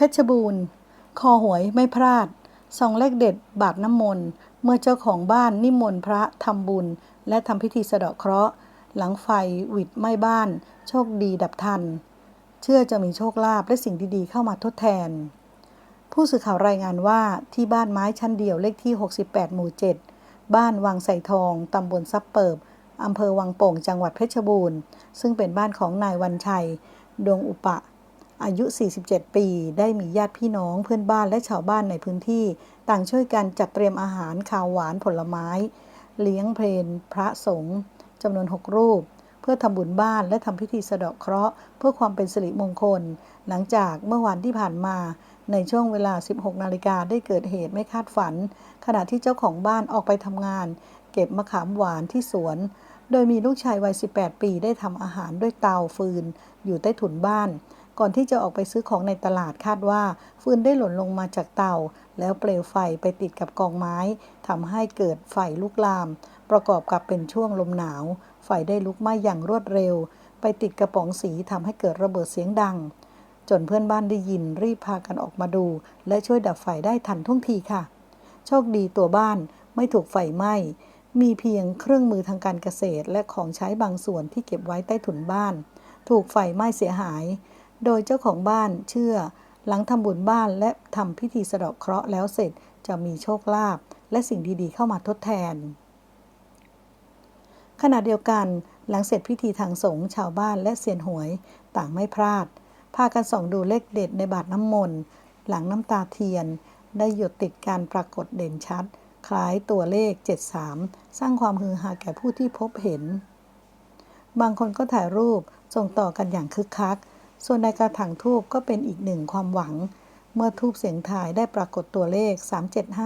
เพชรบูรณ์ คอหวยไม่พลาดส่องเลขเด็ดบาทน้ำมนต์เมื่อเจ้าของบ้านนิมนต์พระทำบุญ และทำพิธีสะเดาะเคราะห์ หลังไฟหวิดไหม้บ้าน โชคดีดับทัน เชื่อจะมีโชคลาภและสิ่งดีๆเข้ามาทดแทน ผู้สื่อข่าวรายงานว่าที่บ้านไม้ชั้นเดียวเลขที่ 68 หมู่ 7 บ้านวังไสทองตำบลซับเปิบอำเภอวังโป่งจังหวัดเพชรบูรณ์ ซึ่งเป็นบ้านของนายวันชัย ดวงอุปะ อายุ 47 ปี ได้มีญาติพี่น้องเพื่อนบ้านและชาวบ้านในพื้นที่ ต่างช่วยกันจัดเตรียมอาหารข้าวหวานผลไม้ เลี้ยงเพลนพระสงฆ์จำนวน 6 รูป เพื่อทำบุญบ้านและทำพิธีสะเดาะเคราะห์ เพื่อความเป็นสิริมงคล หลังจากเมื่อวันที่ผ่านมาในช่วงเวลา 16 นาฬิกาได้เกิดเหตุไม่คาดฝัน ขณะที่เจ้าของบ้านออกไปทำงาน เก็บมะขามหวานที่สวน โดยมีลูกชายวัย 18 ปีได้ทำอาหารด้วยเตาฟืน อยู่ใต้ถุนบ้าน ก่อนที่จะออกไปซื้อของในตลาดคาดว่า ฟืนได้หล่นลงมาจากเตา แล้วเปลวไฟไปติดกับกองไม้ทำให้เกิดไฟลุกลาม ประกอบกับเป็นช่วงลมหนาว ไฟได้ลุกไหม้อย่างรวดเร็ว ไปติดกระป๋องสีทำให้เกิดระเบิดเสียงดัง จนเพื่อนบ้านได้ยินรีบพากันออกมาดู และช่วยดับไฟได้ทันท่วงทีค่ะ โชคดีตัวบ้านไม่ถูกไฟไหม้มีเพียงเครื่องมือทางการเกษตรและของใช้บางส่วนที่เก็บไว้ใต้ถุนบ้าน ถูกไฟไหม้เสียหาย โดยเจ้าของบ้านเชื่อ หลังทำบุญบ้านและทำพิธีสะเดาะเคราะห์แล้วเสร็จจะมีโชคลาภและสิ่งดีๆ เข้ามาทดแทน ขณะเดียวกัน หลังเสร็จพิธีทางสงฆ์ชาวบ้านและเซียนหวยต่างไม่พลาด พากันส่องดูเลขเด็ดในบาทน้ำมนต์หลังน้ำตาเทียน ได้หยดติดการปรากฏเด่นชัด คล้ายตัวเลข 73 สร้างความฮือฮาแก่ผู้ที่พบเห็น บางคนก็ถ่ายรูปส่งต่อกันอย่างคึกคัก ส่วนในกระถางทูบก็เป็นอีกหนึ่งความหวัง เมื่อทูบเสียงทายได้ปรากฏตัวเลข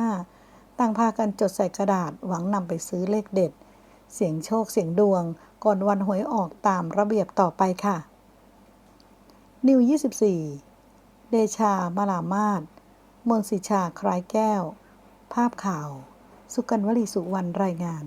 375 ต่างพากันจดใส่กระดาษหวังนำไปซื้อเลขเด็ด เสียงโชคเสียงดวง ก่อนวันหวยออกตามระเบียบต่อไปค่ะ นิว 24 เดชา มาลามาศมนสิชา คล้ายแก้ว ภาพข่าว สุกันวลีสุวรรณรายงาน